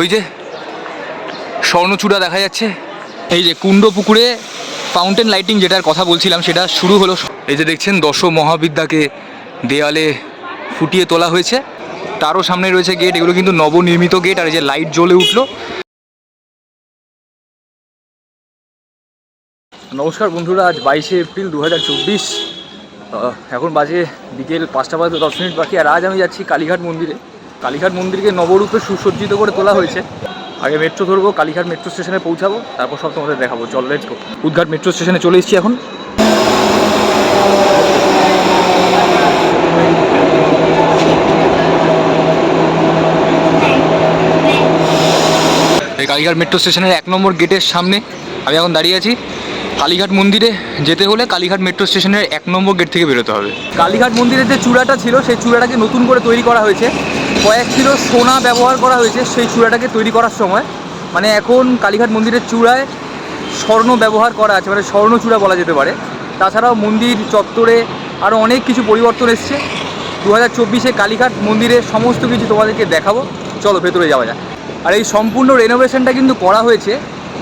ওই যে স্বর্ণচূড়া দেখা যাচ্ছে। এই যে কুণ্ড পুকুরে ফাউন্টেন লাইটিং যেটার কথা বলছিলাম সেটা শুরু হলো। এই যে দেখছেন দশ মহাবিদ্যাকে দেয়ালে ফুটিয়ে তোলা হয়েছে। তারও সামনে রয়েছে গেট এগুলো কিন্তু নবনির্মিত গেট আর এই যে লাইট জ্বলে উঠল। নমস্কার বন্ধুরা আজ বাইশে এপ্রিল দু হাজার চব্বিশ এখন বাজে বিকেল পাঁচটা বাজে দশ মিনিট বাকি আর আজ আমি যাচ্ছি কালীঘাট মন্দিরে। কালীঘাট মন্দিরকে নবরূপে সুসজ্জিত করে তোলা হয়েছে। আগে মেট্রো ধরবো, কালীঘাট মেট্রো স্টেশনে পৌঁছাবো, তারপর সব তোমাদের দেখাবো। চল লেটস গো উদ্ঘাট মেট্রো স্টেশনে চলে এসেছি এখন। এই কালীঘাট মেট্রো স্টেশনের এক নম্বর গেটের সামনে আমি এখন দাঁড়িয়ে আছি। কালীঘাট মন্দিরে যেতে হলে কালীঘাট মেট্রো স্টেশনের এক নম্বর গেট থেকে বেরোতে হবে। কালীঘাট মন্দিরের যে চূড়াটা ছিল, সেই চূড়াটাকে নতুন করে তৈরি করা হয়েছে। কয়েক কিলো সোনা ব্যবহার করা হয়েছে সেই চূড়াটাকে তৈরি করার সময়। মানে এখন কালীঘাট মন্দিরের চূড়ায় স্বর্ণ ব্যবহার করা আছে মানে স্বর্ণ চূড়া বলা যেতে পারে। তাছাড়াও মন্দির চত্বরে আরও অনেক কিছু পরিবর্তন এসছে। দু হাজার চব্বিশে কালীঘাট মন্দিরের সমস্ত কিছু তোমাদেরকে দেখাবো। চলো, ভেতরে যাওয়া যাক। আর এই সম্পূর্ণ রেনোভেশনটা কিন্তু করা হয়েছে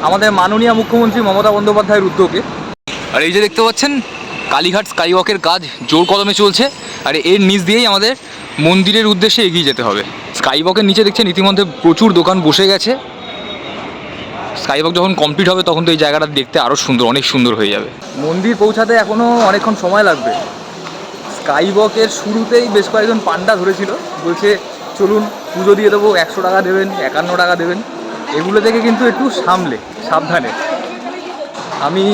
আমাদের মাননীয় মুখ্যমন্ত্রী মমতা বন্দ্যোপাধ্যায়ের উদ্যোগে। আর এই যে দেখতে পাচ্ছেন, কালীঘাট স্কাইওয়াকের কাজ জোর কদমে চলছে। আর এর নিচ দিয়েই আমাদের মন্দিরের উদ্দেশ্যে এগিয়ে যেতে হবে। স্কাইবকের নিচে দেখছেন ইতিমধ্যে প্রচুর দোকান বসে গেছে। স্কাইওয়াক যখন কমপ্লিট হবে, তখন তো এই জায়গাটা দেখতে আরও সুন্দর, অনেক সুন্দর হয়ে যাবে। মন্দির পৌঁছাতে এখনও অনেকক্ষণ সময় লাগবে। স্কাইওয়াকের শুরুতেই বেশ কয়েকজন পান্ডা ধরেছিল। বলছে, চলুন, পুজো দিয়ে দেবো, একশো টাকা দেবেন, একান্ন টাকা দেবেন। এগুলো থেকে কিন্তু একটু সামলে, সাবধানে। আমি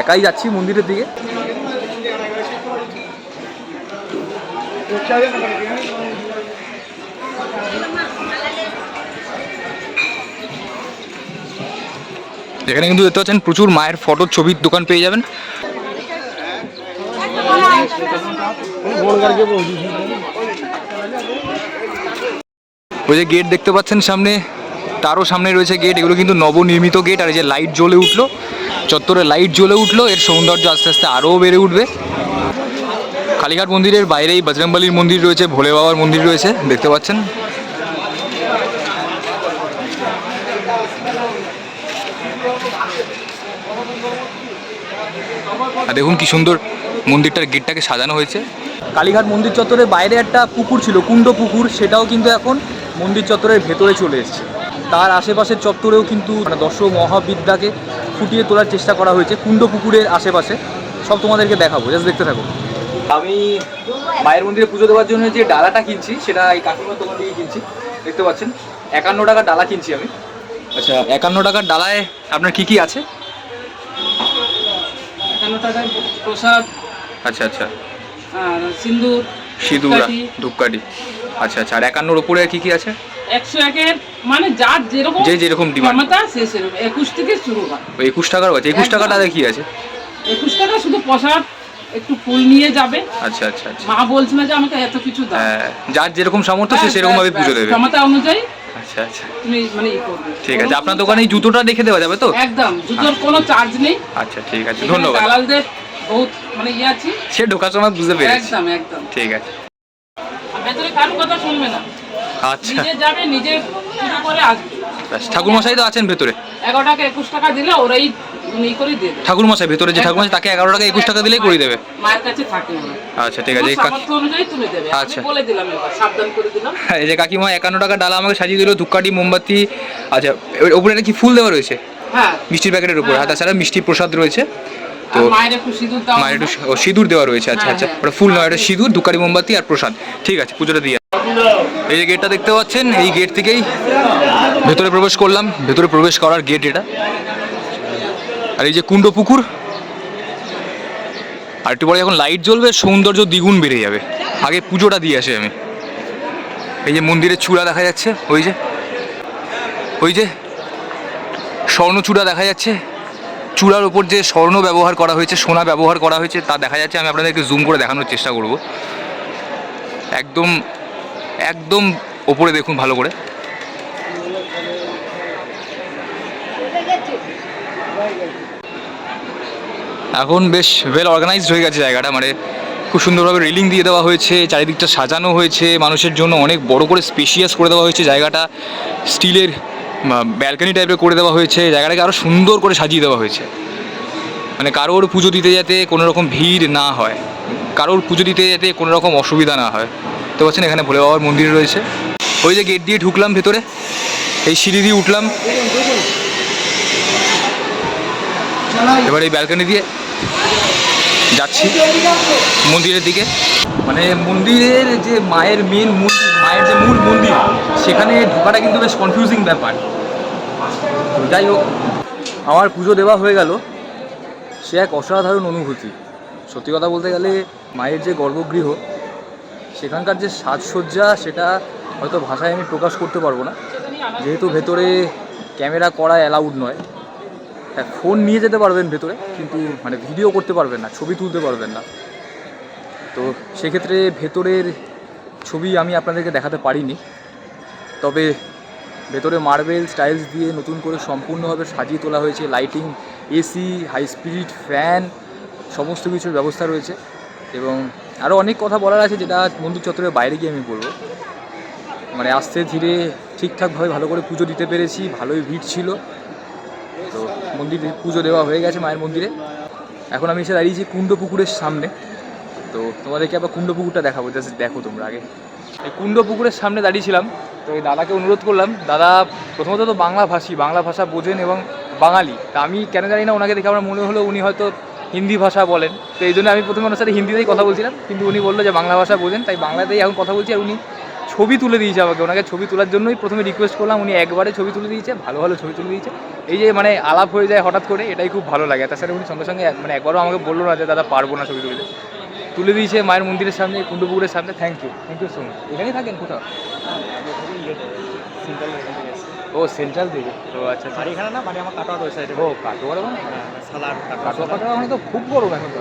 একাই যাচ্ছি মন্দিরের দিকে। এখানে কিন্তু দেখতে পাচ্ছেন প্রচুর মায়ের ফটো, ছবির দোকান পেয়ে যাবেন। ওই যে গেট দেখতে পাচ্ছেন সামনে, তারও সামনে রয়েছে গেট এগুলো কিন্তু নবনির্মিত গেট আর এই যে লাইট জ্বলে উঠল, চত্বরে লাইট জ্বলে উঠল, এর সৌন্দর্য আস্তে আস্তে আরও বেড়ে উঠবে। কালীঘাট মন্দিরের বাইরেই বজরংবলির মন্দির রয়েছে, ভোলে বাবার মন্দির রয়েছে, দেখতে পাচ্ছেন? আর দেখুন কি সুন্দর মন্দিরটার গেটটাকে সাজানো হয়েছে। কালীঘাট মন্দির চত্বরের বাইরে একটা পুকুর ছিল, কুণ্ড পুকুর, সেটাও কিন্তু এখন মন্দির চত্বরের ভেতরে চলে এসছে। তার আশেপাশের চত্বরেও কিন্তু মানে দশ মহাবিদ্যাকে ফুটিয়ে তোলার চেষ্টা করা হয়েছে, কুণ্ড পুকুরের আশেপাশে। সব তোমাদেরকে দেখাবো জাস্ট দেখতে থাকো। আমি মায়ের মন্দিরে পুজো দেওয়ার জন্য যে ডালাটা কিনছি সেটা এই কাকিমার দোকান থেকে কিনছি। দেখতে পাচ্ছেন একান্ন টাকার ডালা কিনছি আমি। আচ্ছা একান্ন টাকার ডালায় আপনার কি কি আছে? একান্ন টাকার প্রসাদ আচ্ছা আচ্ছা। আর সিন্দুর সিঁদুরা ধূপকাঠি। আচ্ছা আচ্ছা আর একান্নর উপরে কি কি আছে? একশো একের মানে যার যেরকম যে যেরকম ডিমান্ড ক্ষমতা সে সেরকম। একুশ থেকে শুরু হয়। একুশ টাকার আছে। একুশ। টাকাটা কি আছে? একুশ টাকা শুধু প্রসাদ একটু ফুল নিয়ে যাবে। আচ্ছা আচ্ছা আচ্ছা। মা বলছে না যে আমাকে এত কিছু দাও। হ্যাঁ যার যেরকম সামর্থ্য সে ব্যাস, সেরকম ভাবে পুজো ব্যাস। দেবে। ক্ষমতা অনুযায়ী আচ্ছা আচ্ছা। তুমি মানে ই করবে। ঠিক আছে আপনার দোকানে জুতোটা রেখে দেওয়া যাবে তো? একদম জুতোর কোনো চার্জ নেই। আচ্ছা ঠিক আছে ধন্যবাদ। দালালদের বহুত মানে ইয়ে আছে। সে ঢোকার সময় বুঝতে পেরেছি। একদম একদম। ঠিক আছে। ভেতরে কারও কথা শুনবে না। আচ্ছা। নিজে যাবে নিজে পুজো করে আসবে। ব্যাস ঠাকুরমশাই তো আছেন ভেতরে। এগারো টাকা একুশ টাকা দিলে ওরাই ই করে দেবে। ঠাকুরমশাই ভেতরে যে ঠাকুরমশাই তাকে এগারো টাকা একুশ টাকা দিলেই করে দেবে। মায়ের কাছে থাকে ওরা আচ্ছা ঠিক আছে সামর্থ্য অনুযায়ী দেবে। আচ্ছা। বলে দিলাম এবার সাবধান করে দিলাম। হ্যাঁ এই যে কাকিমা একান্ন টাকা ডালা আমাকে সাজিয়ে দিল ধূপকাঠি মোমবাতি আচ্ছা ওপরে এটা কি ফুল দেওয়া রয়েছে? হ্যাঁ। মিষ্টির প্যাকেটের উপরে। আর তাছাড়া মিষ্টি প্রসাদ রয়েছে। তো আর মায়ের একটু সিঁদুর মায়ের একটু সিঁদুর দেওয়া রয়েছে। আচ্ছা হ্যাঁ, আচ্ছা হ্যাঁ। ওটা ফুল নয় ওটা সিঁদুর দুকারি মোমবাতি আর প্রসাদ। ঠিক আছে পুজোটা দিয়ে এই যে গেটটা দেখতে পাচ্ছেন এই গেট থেকেই ভেতরে প্রবেশ করলাম। ভেতরে প্রবেশ করার গেট এটা। আর এই যে কুণ্ড পুকুর, আর একটু পরে যখন লাইট জ্বলবে, সৌন্দর্য দ্বিগুণ বেড়ে যাবে। আগে পুজোটা দিয়ে আসি আমি। এই যে মন্দিরের চূড়া দেখা যাচ্ছে, ওই যে ওই যে স্বর্ণচূড়া দেখা যাচ্ছে। চূড়ার উপর যে স্বর্ণ ব্যবহার করা হয়েছে, সোনা ব্যবহার করা হয়েছে, তা দেখা যাচ্ছে, আমি আপনাদেরকে জুম করে দেখানোর চেষ্টা করব। একদম একদম ওপরে দেখুন ভালো করে। এখন বেশ ওয়েল অর্গানাইজড হয়ে গেছে জায়গাটা মানে খুব সুন্দরভাবে রেলিং দিয়ে দেওয়া হয়েছে, চারিদিকটা সাজানো হয়েছে, মানুষের জন্য অনেক বড় করে স্পেশিয়াস করে দেওয়া হয়েছে জায়গাটা, স্টিলের ব্যালকানি টাইপের করে দেওয়া হয়েছে, জায়গাটাকে আরও সুন্দর করে সাজিয়ে দেওয়া হয়েছে। মানে কারোর পুজো দিতে যাতে কোনো রকম ভিড় না হয়, কারোর পুজো দিতে যাতে কোনো রকম অসুবিধা না হয়। তো পাচ্ছেন, এখানে ভোলে বাবার মন্দির রয়েছে। ওই যে গেট দিয়ে ঢুকলাম ভেতরে, এই সিঁড়ি দিয়ে উঠলাম। এবার এই ব্যালকানি দিয়ে যাচ্ছি মন্দিরের দিকে। মানে মন্দিরের যে মায়ের মেন মন্দির, মায়ের যে মূল মন্দির, সেখানে ঢোকাটা কিন্তু বেশ কনফিউজিং ব্যাপার। যাই হোক, আমার পুজো দেওয়া হয়ে গেল। সে এক অসাধারণ অনুভূতি। সত্যি কথা বলতে গেলে মায়ের যে গর্ভগৃহ, সেখানকার যে সাজসজ্জা, সেটা হয়তো ভাষায় আমি প্রকাশ করতে পারব না। যেহেতু ভেতরে ক্যামেরা করা অ্যালাউড নয়। ফোন নিয়ে যেতে পারবেন ভেতরে, কিন্তু মানে ভিডিও করতে পারবেন না, ছবি তুলতে পারবেন না। তো সেক্ষেত্রে ভেতরের ছবি আমি আপনাদেরকে দেখাতে পারিনি। তবে ভেতরে মার্বেল স্টাইলস দিয়ে নতুন করে সম্পূর্ণভাবে সাজিয়ে তোলা হয়েছে lighting AC high speed fan সমস্ত কিছুর ব্যবস্থা রয়েছে। এবং আরও অনেক কথা বলার আছে যেটা মন্দির চত্বরের বাইরে গিয়ে আমি বলব। মানে আস্তে ধীরে ঠিকঠাকভাবে ভালো করে পুজো দিতে পেরেছি, ভালোই ভিড় ছিল। মন্দিরে পুজো দেওয়া হয়ে গেছে মায়ের মন্দিরে। এখন আমি এসে দাঁড়িয়েছি কুণ্ড পুকুরের সামনে। তো তোমাদেরকে আবার কুণ্ড পুকুরটা দেখাবো জাস্ট দেখো তোমরা আগে। এই কুণ্ড পুকুরের সামনে দাঁড়িয়েছিলাম, তো এই দাদাকে অনুরোধ করলাম, দাদা প্রথমত তো বাংলা ভাষী, বাংলা ভাষা বোঝেন এবং বাঙালি। তা আমি কেন জানি না ওনাকে দেখে আমার মনে হলো উনি হয়তো হিন্দি ভাষা বলেন। তো এই জন্য আমি প্রথমে ওনার সাথে হিন্দিতেই কথা বলছিলাম, কিন্তু উনি বলল যে বাংলা ভাষা বোঝেন, তাই বাংলাতেই এখন কথা বলছি, আর উনি ছবি তুলে দিয়েছে আমাকে। ওনাকে ছবি তোলার জন্যই প্রথমে রিকোয়েস্ট করলাম উনি একবারে ছবি তুলে দিয়েছে ভালো ভালো ছবি তুলে দিয়েছে। এই যে মানে আলাপ হয়ে যায় হঠাৎ করে এটাই খুব ভালো লাগে। তাছাড়া উনি সঙ্গে সঙ্গে মানে একবারও আমাকে বলল না যে দাদা পারব না ছবি তুলতে। তুলে দিয়েছে মায়ের মন্দিরের সামনে কুণ্ডপুকুরের সামনে। Thank you thank you so much এখানেই থাকেন কোথাও? ও সেন্ট্রাল থেকে। তো আচ্ছা আচ্ছা। বাড়ি এখানে না? বাড়ি আমার কাটোয়া রয়েছে ও কাটোয়ার মানে সালার কাটোয়া কাটোয়া মানে তো খুব গরম এখন তো।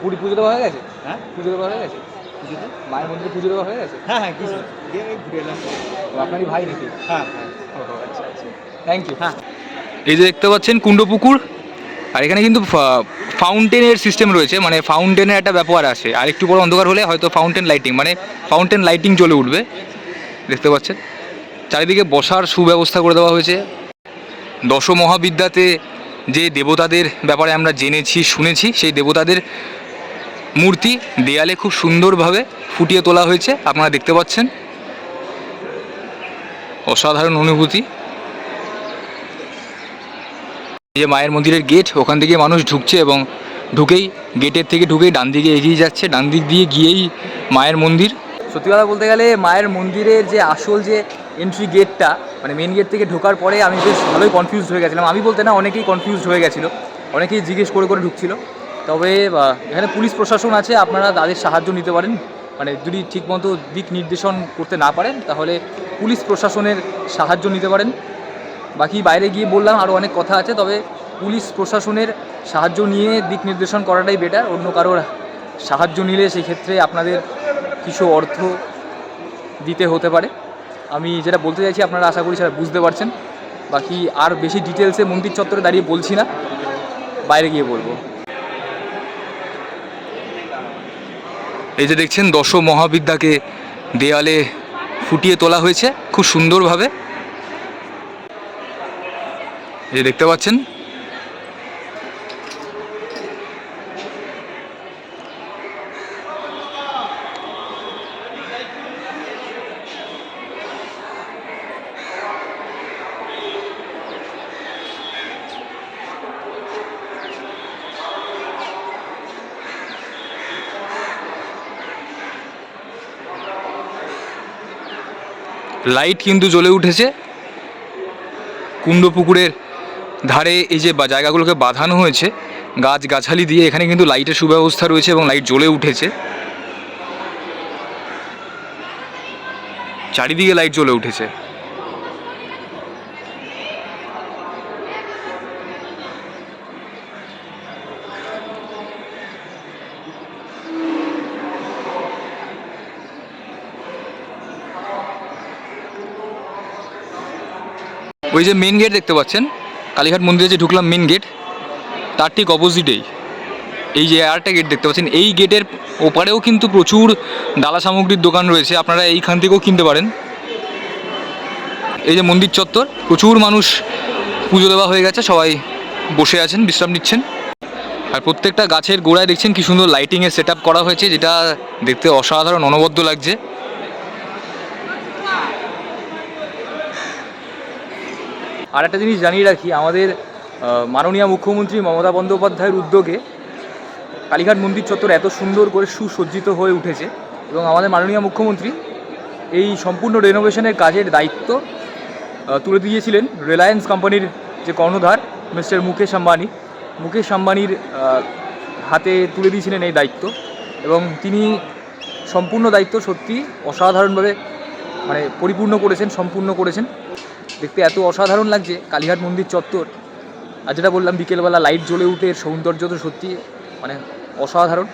পুরী পুজো দেওয়া হয়ে গেছে? হ্যাঁ। পুজো দেওয়া হয়ে গেছে? পুজোতে? মায়ের মন্দিরে পুজো দেওয়া হয়ে গেছে? হ্যাঁ হ্যাঁ কিছু গিয়ে এই ঘুরে এলাম। আপনারই ভাই নাকি? হ্যাঁ। হ্যাঁ আচ্ছা আচ্ছা। থ্যাংক ইউ হ্যাঁ। এই যে দেখতে পাচ্ছেন কুণ্ডপুকুর আর এখানে কিন্তু ফাউন্টেনের সিস্টেম রয়েছে মানে ফাউন্টেনের একটা ব্যাপার আছে। আর একটু বড় অন্ধকার হলে হয়তো ফাউন্টেন লাইটিং মানে ফাউন্টেন লাইটিং জ্বলে উঠবে। দেখতে পাচ্ছেন? চারিদিকে বসার সুব্যবস্থা করে দেওয়া হয়েছে। দশ মহাবিদ্যাতে যে দেবতাদের ব্যাপারে আমরা জেনেছি শুনেছি সেই দেবতাদের মূর্তি দেয়ালে খুব সুন্দরভাবে ফুটিয়ে তোলা হয়েছে, আপনারা দেখতে পাচ্ছেন। অসাধারণ অনুভূতি। যে মায়ের মন্দিরের গেট, ওখান থেকে মানুষ ঢুকছে এবং ঢুকেই, গেটের থেকে ঢুকেই ডান দিকে এগিয়ে যাচ্ছে, ডান দিক দিয়ে গিয়েই মায়ের মন্দির। সত্যি কথা বলতে গেলে মায়ের মন্দিরের যে আসল যে এন্ট্রি গেটটা মানে মেন গেট থেকে ঢোকার পরে আমি বেশ ভালোই কনফিউজড হয়ে গেছিলাম। আমি বলতে না, অনেকেই কনফিউজড হয়ে গেছিল, অনেকেই জিজ্ঞেস করে করে ঢুকছিল। তবে এখানে পুলিশ প্রশাসন আছে, আপনারা তাদের সাহায্য নিতে পারেন। মানে যদি ঠিকমতো দিক নির্দেশন করতে না পারেন, তাহলে পুলিশ প্রশাসনের সাহায্য নিতে পারেন। বাকি বাইরে গিয়ে বললাম আরও অনেক কথা আছে, তবে পুলিশ প্রশাসনের সাহায্য নিয়ে দিক নির্দেশন করাটাই বেটার অন্য কারোর সাহায্য নিলে সেক্ষেত্রে আপনাদের কিছু অর্থ দিতে হতে পারে। আমি যেটা বলতে চাইছি, আপনারা আশা করি সেটা বুঝতে পারছেন। বাকি আর বেশি ডিটেলসে মন্দির চত্বরে দাঁড়িয়ে বলছি না। বাইরে গিয়ে বলব। এই যে দেখছেন দশ মহাবিদ্যাকে দেয়ালে ফুটিয়ে তোলা হয়েছে খুব সুন্দরভাবে। এই দেখতে পাচ্ছেন লাইট কিন্তু জ্বলে উঠেছে। কুণ্ড পুকুরের ধারে এই যে জায়গাগুলোকে বাঁধানো হয়েছে গাছ গাছালি দিয়ে এখানে কিন্তু লাইটের সুব্যবস্থা রয়েছে এবং লাইট জ্বলে উঠেছে। চারিদিকে লাইট জ্বলে উঠেছে। ওই যে মেন গেট দেখতে পাচ্ছেন? কালীঘাট মন্দিরে যে ঢুকলাম মেন গেট তার ঠিক অপোজিটেই এই। যে আরেকটা গেট দেখতে পাচ্ছেন, এই গেটের ওপারেও কিন্তু প্রচুর ডালা সামগ্রীর দোকান রয়েছে। আপনারা এইখান থেকেও কিনতে পারেন। এই যে মন্দির চত্বর, প্রচুর মানুষ পুজো দেওয়া হয়ে গেছে, সবাই বসে আছেন, বিশ্রাম নিচ্ছেন। আর প্রত্যেকটা গাছের গোড়ায় দেখছেন কি সুন্দর লাইটিংয়ের সেট করা হয়েছে, যেটা দেখতে অসাধারণ, অনবদ্য লাগছে। আর একটা জিনিস জানিয়ে রাখি, আমাদের মাননীয় মুখ্যমন্ত্রী মমতা বন্দ্যোপাধ্যায়ের উদ্যোগে কালীঘাট মন্দির চত্বর এত সুন্দর করে সুসজ্জিত হয়ে উঠেছে এবং আমাদের মাননীয় মুখ্যমন্ত্রী এই সম্পূর্ণ রেনোভেশনের কাজের দায়িত্ব তুলে দিয়েছিলেন রিলায়েন্স কোম্পানির যে কর্ণধার, মিস্টার মুকেশ আম্বানি। মুকেশ আম্বানির হাতে তুলে দিয়েছিলেন এই দায়িত্ব এবং তিনি সম্পূর্ণ দায়িত্ব সত্যি অসাধারণভাবে মানে পরিপূর্ণ করেছেন, সম্পূর্ণ করেছেন। দেখতে এত অসাধারণ লাগছে, কালীঘাট মন্দির চত্বর। আর যেটা বললাম, বিকেলবেলা লাইট জ্বলে উঠে সৌন্দর্য তো সত্যি মানে অসাধারণ।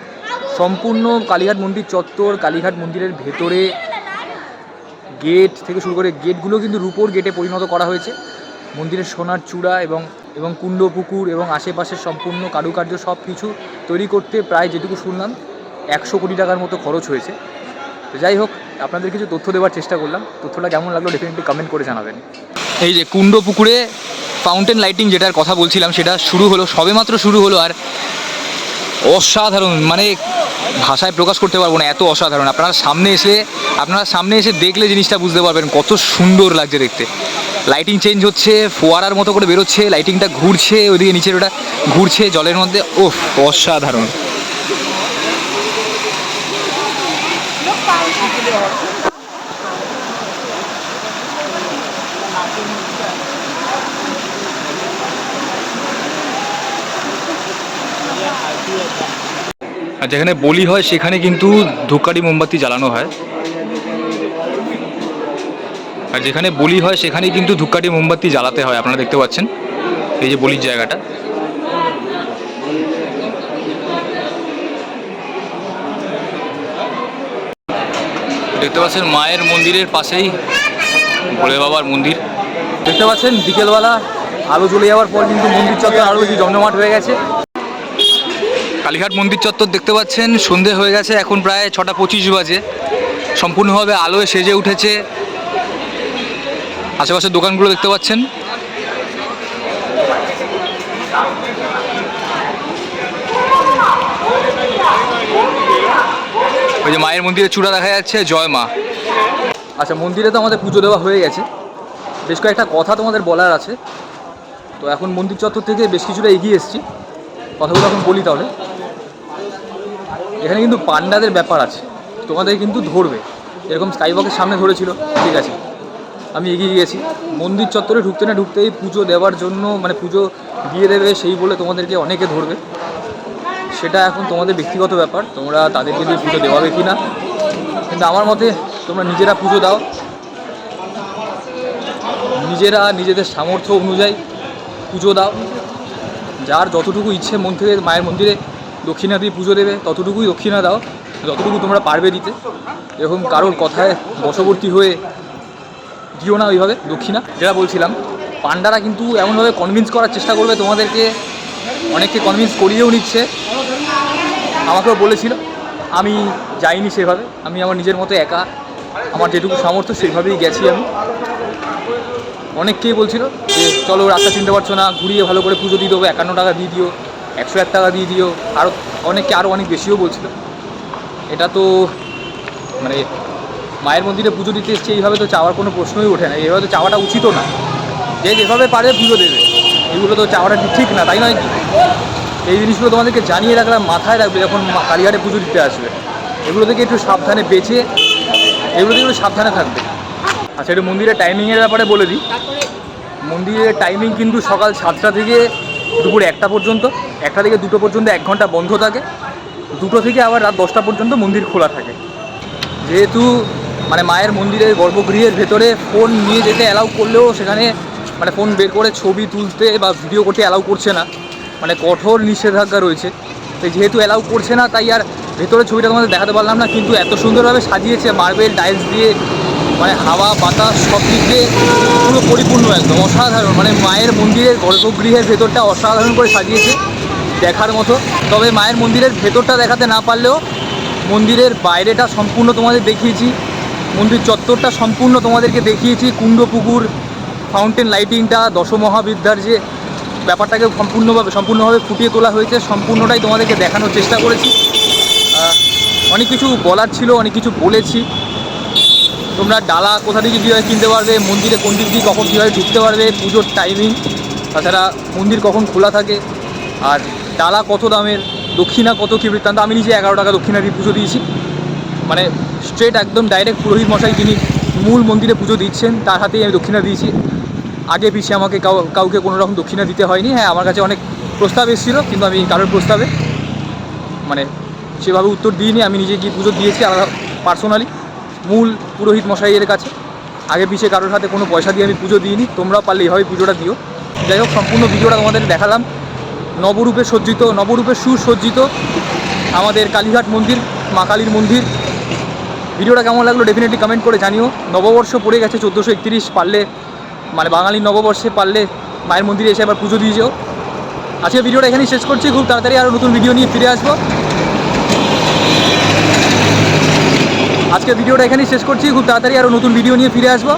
সম্পূর্ণ কালীঘাট মন্দির চত্বর, কালীঘাট মন্দিরের ভেতরে গেট থেকে শুরু করে গেটগুলো কিন্তু রূপোর গেটে পরিণত করা হয়েছে। মন্দিরের সোনার চূড়া এবং এবং কুণ্ড, পুকুর এবং আশেপাশের সম্পূর্ণ কারুকার্য সব কিছু তৈরি করতে প্রায় যেটুকু শুনলাম, একশো কোটি টাকার মতো খরচ হয়েছে। যাই হোক আপনাদের কিছু তথ্য দেওয়ার চেষ্টা করলাম। তথ্যটা কেমন লাগল ডেফিনেটলি কমেন্ট করে জানাবেন। এই যে কুণ্ড পুকুরে ফাউন্টেন লাইটিং যেটার কথা বলছিলাম, সেটা শুরু হলো, সবেমাত্র শুরু হলো আর অসাধারণ মানে ভাষায় প্রকাশ করতে পারব না, এত অসাধারণ। আপনারা সামনে এসে, আপনারা সামনে এসে দেখলে জিনিসটা বুঝতে পারবেন কত সুন্দর লাগছে দেখতে। লাইটিং চেঞ্জ হচ্ছে, ফোয়ারার মতো করে বেরোচ্ছে লাইটিংটা ঘুরছে, ওইদিকে নিচের ওটা ঘুরছে, জলের মধ্যে ওফ অসাধারণ। আর যেখানে বলি হয়, সেখানে কিন্তু ধূপকাঠি মোমবাতি জ্বালানো হয়। আর যেখানে বলি হয়, সেখানে কিন্তু ধূপকাঠি মোমবাতি জ্বালাতে হয়, আপনারা দেখতে পাচ্ছেন। এই যে বলির জায়গাটা। দেখতে পাচ্ছেন মায়ের মন্দিরের পাশেই ভোলে বাবার মন্দির। দেখতে পাচ্ছেন বিকেলবেলা আলো জ্বলে যাওয়ার পর কিন্তু মন্দির চত্বর আরও বেশি জমজমাট হয়ে গেছে। কালীঘাট মন্দির চত্বর দেখতে পাচ্ছেন, সন্ধে হয়ে গেছে, এখন প্রায় ছটা পঁচিশ বাজে। সম্পূর্ণভাবে আলোয় সেজে উঠেছে। আশেপাশের দোকানগুলো দেখতে পাচ্ছেন। ওই যে মায়ের মন্দিরে চূড়া দেখা যাচ্ছে, জয় মা। আচ্ছা মন্দিরে তো আমাদের পুজো দেওয়া হয়ে গেছে। বেশ কয়েকটা কথা তোমাদের বলার আছে। তো এখন মন্দির চত্বর থেকে বেশ কিছুটা এগিয়ে এসেছি। কথাগুলো এখন বলি তাহলে। এখানে কিন্তু পান্ডাদের ব্যাপার আছে। তোমাদের কিন্তু ধরবে। এরকম স্কাইবকের সামনে ধরেছিল। ঠিক আছে। আমি এগিয়ে গিয়েছি। মন্দির চত্বরে ঢুকতে না ঢুকতেই পুজো দেওয়ার জন্য মানে পুজো দিয়ে দেবে সেই বলে তোমাদেরকে অনেকে ধরবে। সেটা এখন তোমাদের ব্যক্তিগত ব্যাপার, তোমরা তাদেরকে দিয়ে পুজো দেওয়াবে কি না কিন্তু আমার মতে তোমরা নিজেরা পুজো দাও। নিজেরা নিজেদের সামর্থ্য অনুযায়ী পুজো দাও। যার যতটুকু ইচ্ছে মন থেকে মায়ের মন্দিরে দক্ষিণা দিয়ে পুজো দেবে, ততটুকুই দক্ষিণা দাও, যতটুকু তোমরা পারবে দিতে। এরকম কারোর কথায় বশবর্তী হয়ে দিও না ওইভাবে, দক্ষিণা। যেটা বলছিলাম পান্ডারা কিন্তু এমনভাবে কনভিন্স করার চেষ্টা করবে তোমাদেরকে, অনেককে কনভিন্স করিয়েও নিচ্ছে। আমাকেও বলেছিল, আমি যাইনি সেভাবে, আমি আমার নিজের মতো একা, আমার যেটুকু সামর্থ্য সেইভাবেই গেছি আমি। অনেককেই বলছিল যে, চলো রাস্তা চিনতে পারছ না, ঘুরিয়ে ভালো করে পুজো দিয়ে দেবো, একান্ন টাকা দিয়ে দিও, একশো এক টাকা দিয়ে দিও। আরও অনেককে আরও অনেক বেশিও বলছিল। এটা তো মানে মায়ের মন্দিরে পুজো দিতে এসছে, এইভাবে তো চাওয়ার কোনো প্রশ্নই ওঠে না, এইভাবে তো চাওয়াটা উচিতও না। যে যেভাবে পারে পুজো দেবে, এগুলো তো চাওয়াটা ঠিক না, তাই নয় কি? এই জিনিসগুলো তোমাদেরকে জানিয়ে রাখলাম, মাথায় রাখবে যখন কালীঘাটে পুজো দিতে আসবে। এগুলো থেকে একটু সাবধানে বেঁচে, এগুলো থেকে একটু সাবধানে থাকবে। আচ্ছা একটু মন্দিরের টাইমিংয়ের ব্যাপারে বলে দিই। মন্দিরের টাইমিং কিন্তু সকাল সাতটা থেকে দুপুর একটা পর্যন্ত, একটা থেকে দুটো পর্যন্ত এক ঘণ্টা বন্ধ থাকে। দুটো থেকে আবার রাত দশটা পর্যন্ত মন্দির খোলা থাকে। যেহেতু মানে মায়ের মন্দিরের গর্ভগৃহের ভেতরে ফোন নিয়ে যেতে অ্যালাউ করলেও সেখানে মানে ফোন বের করে ছবি তুলতে বা ভিডিও করতে অ্যালাউ করছে না। মানে কঠোর নিষেধাজ্ঞা রয়েছে। তো যেহেতু অ্যালাউ করছে না, তাই আর ভেতরে ছবিটা তোমাদের দেখাতে পারলাম না, কিন্তু এত সুন্দরভাবে সাজিয়েছে মার্বেল টাইলস দিয়ে মানে হাওয়া, বাতাস, সব দিক দিয়ে পুরো পরিপূর্ণ একদম, অসাধারণ। মানে মায়ের মন্দিরের গর্ভগৃহের ভেতরটা অসাধারণ করে সাজিয়েছে দেখার মতো। তবে মায়ের মন্দিরের ভেতরটা দেখাতে না পারলেও মন্দিরের বাইরেটা সম্পূর্ণ তোমাদের দেখিয়েছি। মন্দির চত্বরটা সম্পূর্ণ তোমাদেরকে দেখিয়েছি। কুণ্ড পুকুর ফাউন্টেন লাইটিংটা দশমহাবিদ্যার যে ব্যাপারটাকে সম্পূর্ণভাবে সম্পূর্ণভাবে ফুটিয়ে তোলা হয়েছে, সম্পূর্ণটাই তোমাদেরকে দেখানোর চেষ্টা করেছি। অনেক কিছু বলার ছিল, অনেক কিছু বলেছি। তোমরা ডালা কোথা থেকে কীভাবে কিনতে পারবে, মন্দিরে কোন দিক দিয়ে কখন কীভাবে ঢুকতে পারবে, পুজোর টাইমিং তাছাড়া মন্দির কখন খোলা থাকে, আর ডালা কত দামের, দক্ষিণা কত কী বৃত্তান্ত, আমি নিজে এগারো টাকা দক্ষিণা দিয়ে পুজো দিয়েছি। মানে স্ট্রেট একদম ডাইরেক্ট পুরোহিত মশাই যিনি মূল মন্দিরে পুজো দিচ্ছেন, তার হাতেই আমি দক্ষিণা দিয়েছি। আগে পিছিয়ে আমাকে কাউ, কাউকে কোনো রকম দক্ষিণা দিতে হয়নি। হ্যাঁ আমার কাছে অনেক প্রস্তাব এসেছিল, কিন্তু আমি কারোর প্রস্তাবে মানে সেভাবে উত্তর দিইনি। আমি নিজে গিয়ে পুজো দিয়েছি আলাদা পার্সোনালি মূল পুরোহিত মশাইয়ের কাছে। আগে পিছিয়ে কারোর হাতে কোনো পয়সা দিয়ে আমি পুজো দিইনি, তোমরা পারলে এইভাবে পুজোটা দিও। যাই হোক, সম্পূর্ণ ভিডিওটা তোমাদের দেখালাম। নবরূপে সজ্জিত, নবরূপে সুসজ্জিত আমাদের কালীঘাট মন্দির, মা কালীর মন্দির। ভিডিওটা কেমন লাগল ডেফিনেটলি কমেন্ট করে জানিও। নববর্ষ পড়ে গেছে চোদ্দোশো একত্রিশ, পারলে মানে বাঙালি নববর্ষে পারলে মায়ের মন্দিরে এসে আবার পুজো দিয়ে যেও। আজকে ভিডিওটা এখানেই শেষ করছি। খুব তাড়াতাড়ি আরও নতুন ভিডিও নিয়ে ফিরে আসব। আজকে ভিডিওটা এখানেই শেষ করছি। খুব তাড়াতাড়ি আরও নতুন ভিডিও নিয়ে ফিরে আসব।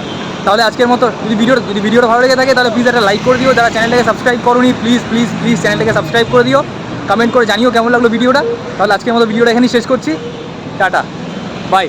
তাহলে আজকের মতো যদি ভিডিও যদি ভিডিওটা ভালো লেগে থাকে, তাহলে প্লিজ একটা লাইক করে দিও। যারা চ্যানেলটাকে সাবস্ক্রাইব করোনি প্লিজ প্লিজ প্লিজ চ্যানেলটাকে সাবস্ক্রাইব করে দিও। কমেন্ট করে জানিও কেমন লাগল ভিডিওটা। তাহলে আজকের মতো ভিডিওটা এখানেই শেষ করছি। টাটা। বাই